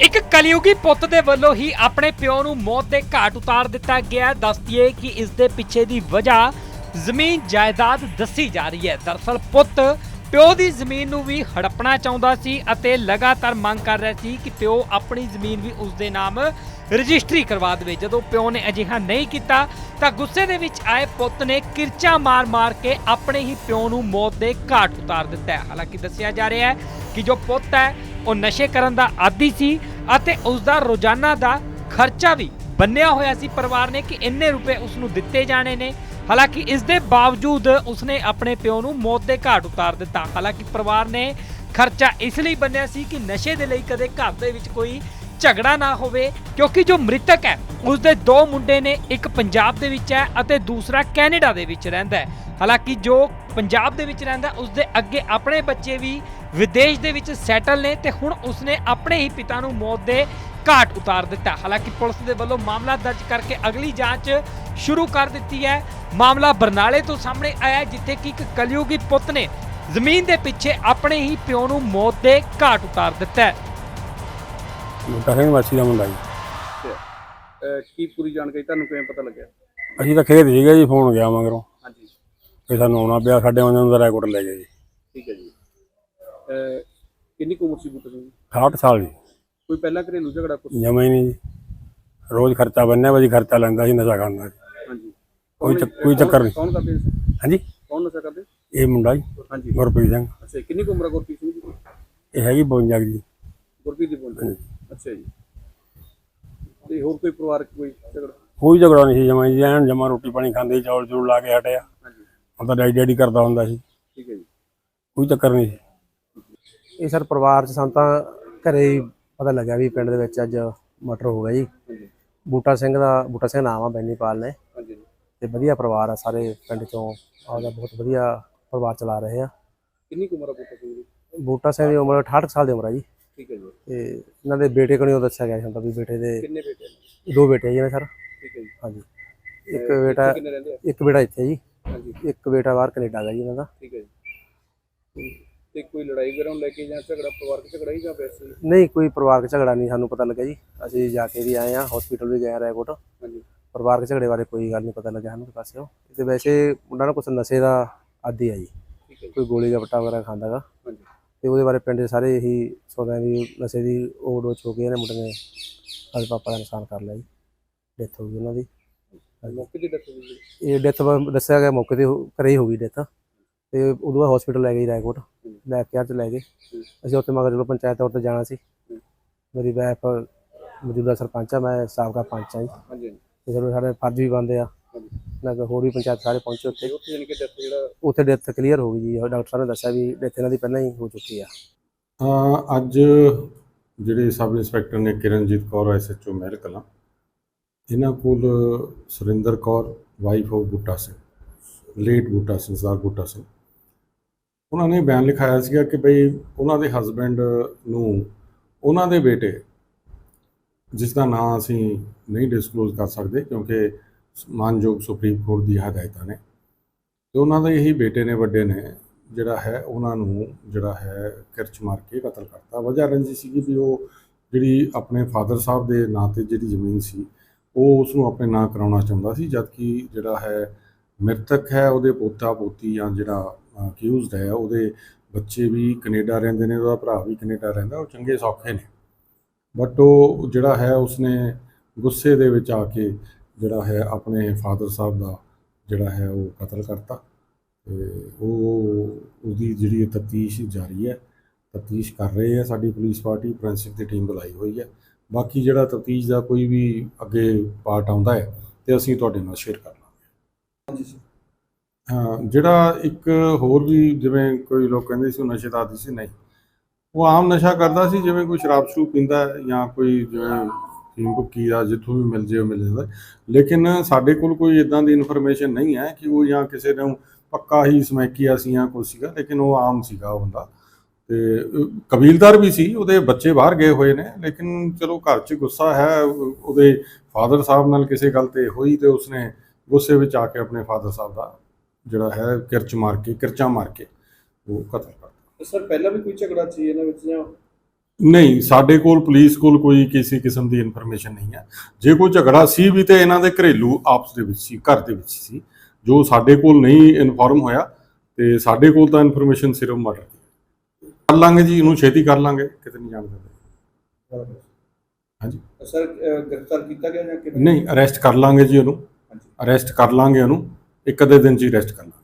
ਇੱਕ ਕਲਯੁਗੀ ਪੁੱਤ ਦੇ ਵੱਲੋਂ ਹੀ ਆਪਣੇ ਪਿਓ ਨੂੰ ਮੌਤ ਦੇ ਘਾਟ ਉਤਾਰ ਦਿੱਤਾ ਗਿਆ ਦੱਸਦੀਏ ਕਿ ਇਸ ਦੇ ਪਿੱਛੇ ਦੀ ਵਜ੍ਹਾ ਜ਼ਮੀਨ ਜਾਇਦਾਦ ਦੱਸੀ ਜਾ ਰਹੀ ਹੈ। ਦਰਅਸਲ ਪੁੱਤ ਪਿਓ ਦੀ ਜ਼ਮੀਨ ਨੂੰ ਵੀ ਹੜਪਣਾ ਚਾਹੁੰਦਾ ਸੀ ਅਤੇ ਲਗਾਤਾਰ ਮੰਗ ਕਰ ਰਿਹਾ ਸੀ ਕਿ ਪਿਓ ਆਪਣੀ ਜ਼ਮੀਨ ਵੀ ਉਸ ਦੇ ਨਾਮ ਰਜਿਸਟਰੀ ਕਰਵਾ ਦੇਵੇ। ਜਦੋਂ ਪਿਓ ਨੇ ਅਜਿਹਾ ਨਹੀਂ ਕੀਤਾ ਤਾਂ ਗੁੱਸੇ ਦੇ ਵਿੱਚ ਆਏ ਪੁੱਤ ਨੇ ਕਿਰਚਾ ਮਾਰ-ਮਾਰ ਕੇ ਆਪਣੇ ਹੀ ਪਿਓ ਨੂੰ ਮੌਤ ਦੇ ਘਾਟ ਉਤਾਰ ਦਿੱਤਾ ਹੈ। ਹਾਲਾਂਕਿ ਦੱਸਿਆ ਜਾ ਰਿਹਾ ਹੈ ਕਿ ਜੋ ਪੁੱਤ ਹੈ, ਉਹ ਨਸ਼ੇ ਕਰਨ ਦਾ ਆਦੀ ਸੀ ਅਤੇ ਉਸ ਦਾ ਰੋਜ਼ਾਨਾ ਦਾ ਖਰਚਾ ਵੀ ਬੰਨਿਆ ਹੋਇਆ ਸੀ। ਪਰਿਵਾਰ ਨੇ ਕਿ ਇੰਨੇ ਰੁਪਏ ਉਸ ਨੂੰ ਦਿੱਤੇ ਜਾਣੇ ਨੇ। ਹਾਲਾਂਕਿ ਇਸ ਦੇ ਬਾਵਜੂਦ ਉਸਨੇ ਆਪਣੇ ਪਿਓ ਨੂੰ ਮੌਤ ਦੇ ਘਾਟ ਉਤਾਰ ਦਿੱਤਾ। ਹਾਲਾਂਕਿ ਪਰਿਵਾਰ ਨੇ ਖਰਚਾ ਇਸ ਲਈ ਬੰਨਿਆ ਸੀ ਕਿ ਨਸ਼ੇ ਦੇ ਲਈ ਕਦੇ ਘਰ ਦੇ ਵਿੱਚ ਕੋਈ ਝਗੜਾ ਨਾ ਹੋਵੇ, ਕਿਉਂਕਿ ਜੋ ਮ੍ਰਿਤਕ ਹੈ ਉਸ ਦੇ ਦੋ ਮੁੰਡੇ ਨੇ, ਇੱਕ ਪੰਜਾਬ ਦੇ ਵਿੱਚ ਹੈ ਅਤੇ ਦੂਸਰਾ ਕੈਨੇਡਾ ਦੇ ਵਿੱਚ ਰਹਿੰਦਾ ਹੈ। ਹਾਲਾਂਕਿ ਜੋ ਪੰਜਾਬ ਦੇ ਵਿੱਚ ਰਹਿੰਦਾ ਉਸ ਦੇ ਅੱਗੇ ਆਪਣੇ ਬੱਚੇ ਵੀ ਵਿਦੇਸ਼ ਦੇ ਵਿੱਚ ਸੈਟਲ ਨੇ ਤੇ ਹੁਣ ਉਸਨੇ ਆਪਣੇ ਹੀ ਪਿਤਾ ਨੂੰ ਮੌਤ ਦੇ ਘਾਟ ਉਤਾਰ ਦਿੱਤਾ। ਹਾਲਾਂਕਿ ਪੁਲਿਸ ਦੇ ਵੱਲੋਂ ਮਾਮਲਾ ਦਰਜ ਕਰਕੇ ਅਗਲੀ ਜਾਂਚ ਸ਼ੁਰੂ ਕਰ ਦਿੱਤੀ ਹੈ। ਮਾਮਲਾ ਬਰਨਾਲੇ ਤੋਂ ਸਾਹਮਣੇ ਆਇਆ ਜਿੱਥੇ ਕਿ ਇੱਕ ਕਲਯੁਗੀ ਪੁੱਤ ਨੇ ਜ਼ਮੀਨ ਦੇ ਪਿੱਛੇ ਆਪਣੇ ਹੀ ਪਿਓ ਨੂੰ ਮੌਤ ਦੇ ਘਾਟ ਉਤਾਰ ਦਿੱਤਾ ਹੈ। ਬੂਟਾ ਸਿੰਘ ਵਾਸੀ ਦਾ ਮੁੰਡਾ ਜੀ। ਅਹ ਕੀ ਪੂਰੀ ਜਾਣਕਾਰੀ ਤੁਹਾਨੂੰ ਕਿਵੇਂ ਪਤਾ ਲੱਗਿਆ? ਅਸੀਂ ਤਾਂ ਖੇਤ ਸੀਗੇ ਜੀ ਫੋਨ ਗਿਆ ਮਗਰੋਂ। ਹਾਂਜੀ। ਤੇ ਸਾਨੂੰ ਆਉਣਾ ਪਿਆ ਸਾਡੇ ਉਹਨਾਂ ਦਾ ਰੈਕੋਰਡ ਲੈ ਗਏ ਜੀ। ਠੀਕ ਹੈ ਜੀ। ਅਹ ਕਿੰਨੀ ਕੁ ਉਮਰ ਸੀ ਬੂਟਾ ਸਿੰਘ ਦੀ? 68 ਸਾਲ ਜੀ। ਕੋਈ ਪਹਿਲਾਂ ਘਰੇਲੂ ਝਗੜਾ ਕੁਛ? ਜਮਾ ਹੀ ਨਹੀਂ ਜੀ। ਰੋਜ਼ ਖਰਚਾ ਬੰਨਿਆ ਵਜੀ ਖਰਚਾ ਲੈਂਦਾ ਸੀ ਨਸ਼ਾ ਕਰਦਾ ਸੀ। ਹਾਂਜੀ। ਕੋਈ ਚੱਕ- ਕੋਈ ਚੱਕਰ ਨਹੀਂ। ਕੌਣ ਕਰਦੇ ਸੀ? ਹਾਂਜੀ? ਕੌਣ ਨਸ਼ਾ ਕਰਦੇ? ਇਹ ਮੁੰਡਾ ਜੀ ਹਾਂਜੀ। ਗੁਰਪ੍ਰੀਤ ਸਿੰਘ। ਅੱਛਾ ਕਿੰਨੀ ਕੁ ਉਮਰ ਗੁਰਪ੍ਰੀਤ ਸਿੰਘ ਦੀ ਇਹ ਹੈਗੀ 52 ਜੀ। ਗੁਰਪ੍ਰੀਤ ਦੀ ਬੋਲ ਅੱਛਾ ਜੀ। ਤੇ ਹੋਰ ਕੋਈ ਪਰਿਵਾਰਕ ਕੋਈ ਝਗੜਾ? ਕੋਈ ਝਗੜਾ ਨਹੀਂ ਸੀ ਜਮਾ ਜੀ ਐਨ ਜਮਾ ਰੋਟੀ ਪਾਣੀ ਖਾਂਦੇ ਚੌਲ ਚੂਲ ਲਾ ਕੇ ਹਟਿਆ। ਹਾਂਜੀ। ਉਹ ਤਾਂ ਡੈਡੀ ਡੈਡੀ ਕਰਦਾ ਹੁੰਦਾ ਸੀ। ਠੀਕ ਹੈ ਜੀ। ਕੋਈ ਚੱਕਰ ਨਹੀਂ ਸੀ। ਇਹ ਸਰ ਪਰਿਵਾਰ ਚ ਸਾਨੂੰ ਤਾਂ ਘਰੇ ਹੀ ਪਤਾ ਲੱਗਿਆ ਵੀ ਪਿੰਡ ਦੇ ਵਿੱਚ ਅੱਜ ਮਰਡਰ ਹੋ ਗਿਆ ਜੀ। ਬੂਟਾ ਸਿੰਘ ਦਾ ਬੂਟਾ ਸਿੰਘ ਨਾਮ ਆ ਬੈਨੀਪਾਲ ਨੇ। ਹਾਂਜੀ। ਤੇ ਵਧੀਆ ਪਰਿਵਾਰ ਆ ਸਾਰੇ ਪਿੰਡ ਚੋਂ। ਆਪਦਾ ਬਹੁਤ ਵਧੀਆ ਪਰਿਵਾਰ ਚਲਾ ਰਹੇ ਆ। ਕਿੰਨੀ ਕੁ ਉਮਰ ਹੈ ਬੂਟਾ ਸਿੰਘ ਦੀ? ਬੂਟਾ ਸਿੰਘ ਦੀ ਉਮਰ 68 ਸਾਲ ਦੀ ਉਮਰ ਆ ਜੀ। ਠੀਕ ਹੈ? ਜੀ ਤੇ ਇਹਨਾਂ ਦੇ ਬੇਟੇ ਕੋਲੋਂ ਦੱਸਿਆ ਗਿਆ ਹੁੰਦਾ ਵੀ ਬੇਟੇ ਦੇ ਕਿੰਨੇ ਬੇਟੇ ਨੇ? ਦੋ ਬੇਟੇ ਆ ਜੀ ਨੇ ਸਰ। ਠੀਕ ਹੈ ਜੀ। ਹਾਂਜੀ। ਇੱਕ ਬੇਟਾ ਕਿੰਨੇ ਰਹਿੰਦੇ ਆ? ਇੱਕ ਬੇਟਾ ਇੱਥੇ ਜੀ। ਹਾਂਜੀ। ਇੱਕ ਬੇਟਾ ਬਾਹਰ ਕੈਨੇਡਾ ਦਾ ਜੀ ਇਹਨਾਂ ਦਾ। ਠੀਕ ਹੈ ਜੀ। ਤੇ ਕੋਈ ਲੜਾਈ ਵਗੈਰਾ ਨੂੰ ਲੈ ਕੇ ਜਾਂ ਝਗੜਾ ਪਰਿਵਾਰਕ ਝਗੜਾ ਹੀ ਜਾਂ ਵੈਸੇ ਹੀ? ਨਹੀਂ ਕੋਈ ਪਰਿਵਾਰਕ ਝਗੜਾ ਨਹੀਂ ਸਾਨੂੰ ਪਤਾ ਲੱਗਿਆ ਜੀ। ਅਸੀਂ ਜਾ ਕੇ ਵੀ ਆਏ ਆ ਹਸਪੀਟਲ ਵੀ ਗਏ ਆ ਰੈਕੋਟ ਹਾਂਜੀ। ਪਰਿਵਾਰਕ ਝਗੜੇ ਬਾਰੇ ਕੋਈ ਗੱਲ ਨਹੀਂ ਪਤਾ ਲੱਗਿਆ ਸਾਨੂੰ ਪਾਸਿਓ। ਤੇ ਵੈਸੇ ਮੁੰਡਾ ਨਾ ਕੁਛ ਨਸ਼ੇ ਦਾ ਆਦੀ ਆ ਜੀ। ਠੀਕ ਹੈ ਜੀ। ਕੋਈ ਗੋਲੀ ਦਾ ਪੱਟਾ ਵਗੈਰਾ ਖਾਂਦਾਗਾ ਤੇ ਉਹਦੇ ਬਾਰੇ ਪਿੰਡ ਦੇ ਸਾਰੇ ਇਹੀ ਸੋਚਦੇ ਆ ਵੀ ਨਸ਼ੇ ਦੀ ਓਵਰਡੋਜ਼ ਹੋ ਗਈ ਇਹਨੇ ਮੁੰਡੇ ਨੇ ਅੱਜ ਪਾਪਾ ਦਾ ਨੁਕਸਾਨ ਕਰ ਲਿਆ ਜੀ। ਡੈਥ ਹੋ ਗਈ ਉਹਨਾਂ ਦੀ। ਮੌਕੇ ਦੀ ਡੈਥ ਜੀ ਇਹ ਡੈਥ ਦੱਸਿਆ ਗਿਆ ਮੌਕੇ ਤੇ ਹੋ- ਘਰੇ ਹੀ ਹੋ ਗਈ ਡੈਥ ਤੇ ਉਦੋਂ ਬਾਅਦ ਹਸਪੀਟਲ ਲੈ ਗਏ ਰਾਏਕੋਟ। ਲੈ ਕੇ ਚ ਲੈ ਗਏ। ਅਸੀਂ ਉੱਥੇ ਮਗਰ ਚਲੋ ਪੰਚਾਇਤ ਤੌਰ ਤੇ ਜਾਣਾ ਸੀ। ਮੇਰੀ ਵਾਈਫ ਮੌਜੂਦਾ ਸਰਪੰਚ ਆ ਮੈਂ ਸਾਬਕਾ ਪੰਚ ਆ ਜੀ। ਹਾਂਜੀ ਤੇ ਸਾਡੇ ਫਰਜ਼ ਵੀ ਬਣਦੇ ਆ। ਹਾਂਜੀ ਨਾ ਕਿ ਹੋਰ ਵੀ ਪੰਚਾਇਤ ਸਾਰੇ ਪਹੁੰਚੇ ਉੱਥੇ। ਤੇ ਉੱਥੇ ਕਿ ਡੈਥ ਜਿਹੜਾ ਉੱਥੇ ਡੈਥ ਕਲੀਅਰ ਹੋ ਗਈ ਜੀ। ਡਾਕਟਰ ਸਾਹਿਬ ਨੇ ਦੱਸਿਆ ਵੀ ਡੈਥ ਇਹਨਾਂ ਦੀ ਪਹਿਲਾਂ ਹੀ ਹੋ ਚੁੱਕੀ ਆ। ਅੱਜ ਜਿਹੜੇ ਸਬ ਇੰਸਪੈਕਟਰ ਨੇ ਕਿਰਨਜੀਤ ਕੌਰ ਐਸਐਚਓ ਮਹਿਲ ਕਲਾਂ ਇਹਨਾਂ ਕੋਲ Surinder Kaur wife of Buta Singh late Buta Singh Sardar Buta Singh. ਉਹਨਾਂ ਨੇ ਬਿਆਨ ਲਿਖਾਇਆ ਸੀਗਾ ਕਿ ਭਈ ਉਹਨਾਂ ਦੇ ਹਸਬੰਡ ਨੂੰ ਉਹਨਾਂ ਦੇ ਬੇਟੇ ਜਿਸ ਦਾ ਨਾਂ ਅਸੀਂ ਨਹੀਂ ਡਿਸਕਲੋਜ਼ ਕਰ ਸਕਦੇ ਕਿਉਂਕਿ ਮਾਨਯੋਗ ਸੁਪਰੀਮ ਕੋਰਟ ਦੀ ਹਦਾਇਤਾਂ ਨੇ। ਤੇ ਉਹਨਾਂ ਦੇ ਇਹੀ ਬੇਟੇ ਨੇ, ਵੱਡੇ ਨੇ, ਜਿਹੜਾ ਹੈ, ਉਹਨਾਂ ਨੂੰ ਜਿਹੜਾ ਹੈ, ਕਿਰਚ ਮਾਰ ਕੇ ਕਤਲ ਕਰਤਾ। ਵਜ੍ਹਾ ਰੰਜੀ ਸੀਗੀ ਵੀ ਉਹ ਜਿਹੜੀ ਆਪਣੇ ਫਾਦਰ ਸਾਹਿਬ ਦੇ ਨਾਂ ਤੇ ਜਿਹੜੀ ਜ਼ਮੀਨ ਸੀ, ਉਹ ਉਸ ਨੂੰ ਆਪਣੇ ਨਾਂ ਕਰਾਉਣਾ ਚਾਹੁੰਦਾ ਸੀ, ਜਦਕਿ ਜਿਹੜਾ ਹੈ, ਮ੍ਰਿਤਕ ਹੈ, ਉਹਦੇ ਪੋਤਾ, ਪੋਤੀ ਜਾਂ ਜਿਹੜਾ ਅਕਿਊਜ਼ਡ ਹੈ, ਉਹਦੇ ਬੱਚੇ ਵੀ ਕੈਨੇਡਾ ਰਹਿੰਦੇ ਨੇ, ਉਹਦਾ ਭਰਾ ਵੀ ਕੈਨੇਡਾ ਰਹਿੰਦਾ, ਉਹ ਚੰਗੇ ਸੌਖੇ ਨੇ। ਬਟ ਉਹ ਜਿਹੜਾ ਹੈ, ਉਸਨੇ ਗੁੱਸੇ ਦੇ ਵਿੱਚ ਆ ਕੇ ਜਿਹੜਾ ਹੈ ਆਪਣੇ ਫਾਦਰ ਸਾਹਿਬ ਦਾ ਜਿਹੜਾ ਹੈ ਉਹ ਕਤਲ ਕਰਤਾ ਤੇ ਉਹ ਉਹਦੀ ਜਿਹੜੀ ਤਫਤੀਸ਼ ਜਾਰੀ ਹੈ ਤਫਤੀਸ਼ ਕਰ ਰਹੇ ਹੈ ਸਾਡੀ ਪੁਲਿਸ ਪਾਰਟੀ ਫੋਰੈਂਸਿਕ ਦੀ ਟੀਮ ਬੁਲਾਈ ਹੋਈ ਹੈ। ਬਾਕੀ ਜਿਹੜਾ ਤਫਤੀਸ਼ ਦਾ ਕੋਈ ਵੀ ਅੱਗੇ ਪਾਰਟ ਆਉਂਦਾ ਹੈ ਤੇ ਅਸੀਂ ਤੁਹਾਡੇ ਨਾਲ ਸ਼ੇਅਰ ਕਰ ਲਾਂਗੇ। ਹਾਂ ਜਿਹੜਾ ਇੱਕ ਹੋਰ ਵੀ ਜਿਵੇਂ ਕੋਈ ਲੋਕ ਕਹਿੰਦੇ ਸੀ ਉਹ ਨਸ਼ੇ ਦਾ ਆਦੀ ਸੀ ਨਹੀਂ। ਉਹ ਆਮ ਨਸ਼ਾ ਕਰਦਾ ਸੀ ਜਿਵੇਂ ਕੋਈ ਸ਼ਰਾਬ ਸ਼ਰੂਬ ਪੀਂਦਾ ਜਾਂ ਕੋਈ ਜਿਵੇਂ ਫੀਮ ਭੁੱਕੀ ਆ ਜਿੱਥੋਂ ਵੀ ਮਿਲ ਜੇ ਉਹ ਮਿਲ ਜਾਂਦਾ। ਲੇਕਿਨ ਸਾਡੇ ਕੋਲ ਕੋਈ ਇਦਾਂ ਦੀ ਇਨਫੋਰਮੇਸ਼ਨ ਨਹੀਂ ਹੈ ਕਿ ਉਹ ਜਾਂ ਕਿਸੇ ਨੂੰ ਪੱਕਾ ਹੀ ਸਮੈਕੀਆ ਸੀ ਜਾਂ ਕੁਛ ਸੀਗਾ, ਲੇਕਿਨ ਉਹ ਆਮ ਸੀਗਾ ਉਹ ਬੰਦਾ। ਤੇ ਕਬੀਲਦਾਰ ਵੀ ਸੀ, ਉਹਦੇ ਬੱਚੇ ਬਾਹਰ ਗਏ ਹੋਏ ਨੇ, ਲੇਕਿਨ ਚਲੋ ਘਰ 'ਚ ਗੁੱਸਾ ਹੈ, ਉਹਦੇ ਫਾਦਰ ਸਾਹਿਬ ਨਾਲ ਕਿਸੇ ਗੱਲ ਤੇ ਹੋਈ ਤੇ ਉਸਨੇ ਗੁੱਸੇ ਵਿੱਚ ਆ ਕੇ ਆਪਣੇ ਫਾਦਰ ਸਾਹਿਬ ਦਾ ਜਿਹੜਾ ਹੈ, ਕਿਰਚ ਮਾਰ ਕੇ, ਕਿਰਚਾ ਮਾਰ ਕੇ ਉਹ ਕਤਲ ਕਰਤਾ ਸਰ, ਪਹਿਲਾਂ ਵੀ ਕੋਈ ਝਗੜਾ ਸੀ ਇਹਨਾਂ ਵਿੱਚ ਜਾਂ ਨਹੀਂ ਸਾਡੇ ਕੋਲ ਪੁਲਿਸ ਕੋਲ ਕੋਈ ਕਿਸੇ ਕਿਸਮ ਦੀ ਇਨਫੋਰਮੇਸ਼ਨ ਨਹੀਂ ਹੈ। ਜੇ ਕੋਈ ਝਗੜਾ ਸੀ ਵੀ ਤੇ ਇਹਨਾਂ ਦੇ ਘਰੇਲੂ ਆਪਸ ਦੇ ਵਿੱਚ ਸੀ ਘਰ ਦੇ ਵਿੱਚ ਸੀ ਜੋ ਸਾਡੇ ਕੋਲ ਨਹੀਂ ਇਨਫੋਰਮ ਹੋਇਆ ਤੇ ਸਾਡੇ ਕੋਲ ਤਾਂ ਇਨਫੋਰਮੇਸ਼ਨ ਸਿਰਫ ਮਰਡਰ ਦੀ ਕਰ ਲਾਂਗੇ ਜੀ ਇਹਨੂੰ ਛੇਤੀ ਕਰ ਲਾਂਗੇ ਕਿਤੇ ਨਹੀਂ ਜਾਣ ਦਿੰਦੇ। ਹਾਂਜੀ। ਸਰ ਗ੍ਰਿਫਤਾਰ ਕੀਤਾ ਗਿਆ ਜਾਂ ਨਹੀਂ ਅਰੈਸਟ ਕਰ ਲਾਂਗੇ ਜੀ ਉਹਨੂੰ ਅਰੈਸਟ ਕਰ ਲਾਂਗੇ ਉਹਨੂੰ। ਇੱਕ ਅੱਧੇ ਦਿਨ ਚ ਹੀ ਅਰੈਸਟ ਕਰ ਲਾਂਗੇ।